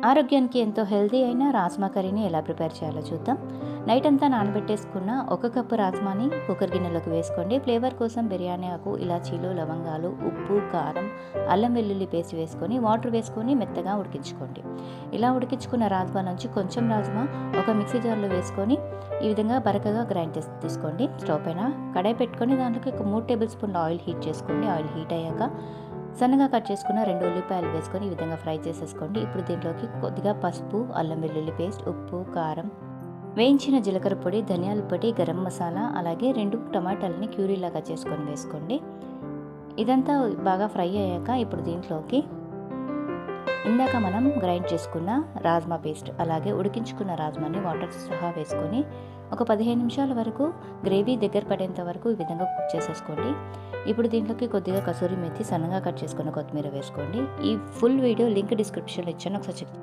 ఆరోగ్యానికి ఎంతో హెల్దీ అయిన రాజ్మా కర్రీని ఎలా ప్రిపేర్ చేయాలో చూద్దాం. నైట్ అంతా నానబెట్టేసుకున్న ఒక కప్పు రాజ్మాని కుక్కర్ గిన్నెలోకి వేసుకోండి. ఫ్లేవర్ కోసం బిర్యానీ ఆకు ఇలాచీలు లవంగాలు ఉప్పు కారం అల్లం వెల్లుల్లి పేస్ట్ వేసుకొని వాటర్ వేసుకొని మెత్తగా ఉడికించుకోండి. ఇలా ఉడికించుకున్న రాజ్మా నుంచి కొంచెం రాజ్మా ఒక మిక్సీ జార్లో వేసుకొని ఈ విధంగా బరకగా గ్రైండ్ చేసి తీసుకోండి. స్టవ్ పైన కడాయి పెట్టుకొని దాంట్లోకి ఒక మూడు టేబుల్ స్పూన్ ఆయిల్ హీట్ చేసుకోండి. ఆయిల్ హీట్ అయ్యాక సన్నగా కట్ చేసుకున్న రెండు ఉల్లిపాయలు వేసుకొని ఈ విధంగా ఫ్రై చేసేసుకోండి. ఇప్పుడు దీంట్లోకి కొద్దిగా పసుపు అల్లం వెల్లుల్లి పేస్ట్ ఉప్పు కారం వేయించిన జీలకర్ర పొడి ధనియాల పొడి గరం మసాలా అలాగే రెండు టమాటాలని క్యూరీలాగా చేసుకొని వేసుకోండి. ఇదంతా బాగా ఫ్రై అయ్యాక ఇప్పుడు దీంట్లోకి ఇందాక మనం గ్రైండ్ చేసుకున్న రాజ్మా పేస్ట్ అలాగే ఉడికించుకున్న రాజ్మాని వాటర్ సహా వేసుకొని ఒక పదిహేను నిమిషాల వరకు గ్రేవీ దగ్గర పడేంత వరకు ఈ విధంగా కుక్ చేసేసుకోండి. ఇప్పుడు దీంట్లోకి కొద్దిగా కసూరి మెత్తి సన్నగా కట్ చేసుకున్న కొత్తిమీర వేసుకోండి. ఈ ఫుల్ వీడియో లింక్ డిస్క్రిప్షన్లో ఇచ్చాను ఒకసారి చెక్